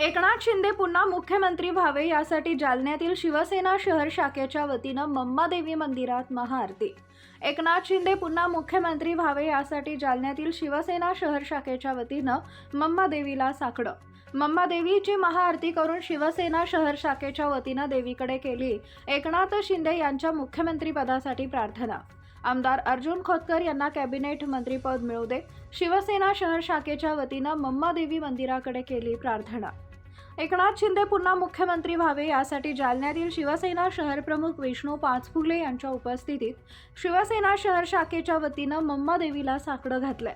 एकनाथ शिंदे पुन्हा मुख्यमंत्री व्हावे यासाठी जालन्यातील शिवसेना शहर शाखेच्या वतीनं मम्मादेवी मंदिरात महाआरती. एकनाथ शिंदे पुन्हा मुख्यमंत्री व्हावे यासाठी जालन्यातील शिवसेना शहर शाखेच्या वतीनं मम्मादेवीला साकडं. मम्मादेवीची महाआरती करून शिवसेना शहर शाखेच्या वतीनं देवीकडे केली एकनाथ शिंदे यांच्या मुख्यमंत्रीपदासाठी प्रार्थना. आमदार अर्जुन खोतकर यांना कॅबिनेट मंत्रीपद मिळू दे. शिवसेना शहर शाखेच्या वतीनं मम्मादेवी मंदिराकडे केली प्रार्थना. एकनाथ शिंदे पुन्हा मुख्यमंत्री व्हावे यासाठी जालन्यातील शिवसेना शहरप्रमुख विष्णू पाचफुले यांच्या उपस्थितीत शिवसेना शहर शाखेच्या वतीनं मम्मादेवीला साकडं घातलंय.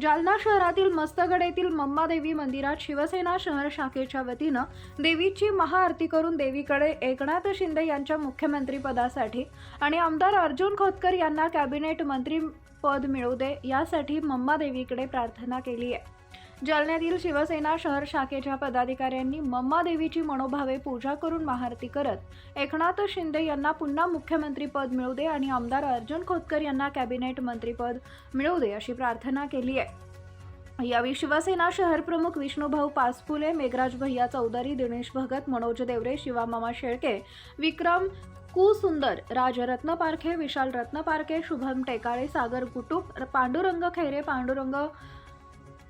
जालना शहरातील मस्तगड येथील मम्मादेवी मंदिरात शिवसेना शहर शाखेच्या वतीनं देवीची महाआरती करून देवीकडे एकनाथ शिंदे यांच्या मुख्यमंत्रीपदासाठी आणि आमदार अर्जुन खोतकर यांना कॅबिनेट मंत्री पद मिळू दे यासाठी मम्मादेवीकडे प्रार्थना केली आहे जालन्यातील शिवसेना शहर शाखेच्या पदाधिकाऱ्यांनी मम्मादेवीची मनोभावे पूजा करून महाआरती करत एकनाथ शिंदे यांना पुन्हा मुख्यमंत्रीपद मिळू दे आणि आमदार अर्जुन खोतकर यांना कॅबिनेट मंत्रीपद मिळू दे अशी प्रार्थना केली आहे. यावेळी शिवसेना शहर प्रमुख विष्णूभाऊ पासफुले मेघराज भैया चौधरी दिनेश भगत मनोज देवरे शिवामामा शेळके विक्रम कुसुंदर राजरत्न राज रत्न पारखे विशाल रत्न पारखे शुभम टेकाळे सागर कुटुंब पांडुरंग खैरे पांडुरंग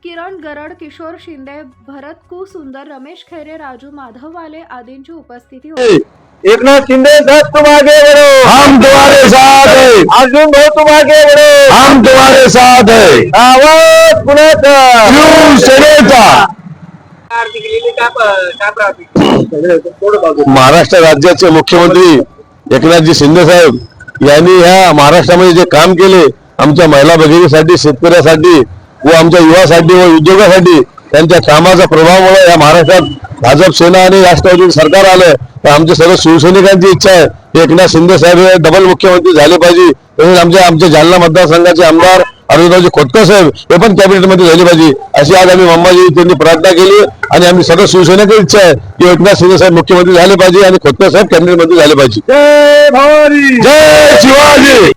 किरण गरड किशोर शिंदे भरत कु सुंदर रमेश खैरे राजू माधववाले आदींची उपस्थिती होती. एकनाथ शिंदे साहब तुम आगे बढ़ो हम तुम्हारे साथ हैं। अर्जुन भाऊ तुम आगे बढ़ो हम तुम्हारे साथ हैं। आवाज पुण्याचा शिवसेनेचा? महाराष्ट्र राज्याचे मुख्यमंत्री एकनाथजी शिंदे साहेब यांनी ह्या महाराष्ट्रामध्ये जे काम केले आमच्या महिला भगिनीसाठी शेतकऱ्यासाठी व आमच्या युवासाठी व उद्योगासाठी त्यांच्या कामाच्या प्रभावामुळे या महाराष्ट्रात भाजप सेना आणि राष्ट्रवादी सरकार आलं तर आमच्या सर्व शिवसैनिकांची इच्छा आहे की एकनाथ शिंदे साहेब हे डबल मुख्यमंत्री झाले पाहिजे. तसेच आमच्या आमच्या जालना मतदारसंघाचे आमदार अरविंदरावजी खोतकर साहेब हे पण कॅबिनेटमध्ये झाले पाहिजे. अशी आज आम्ही मंबाजी त्यांनी प्रार्थना केली आणि आम्ही सर्व शिवसेनेची इच्छा आहे की एकनाथ शिंदे साहेब मुख्यमंत्री झाले पाहिजे आणि खोतकर साहेब कॅबिनेटमध्ये झाले पाहिजे. जय शिवाजी!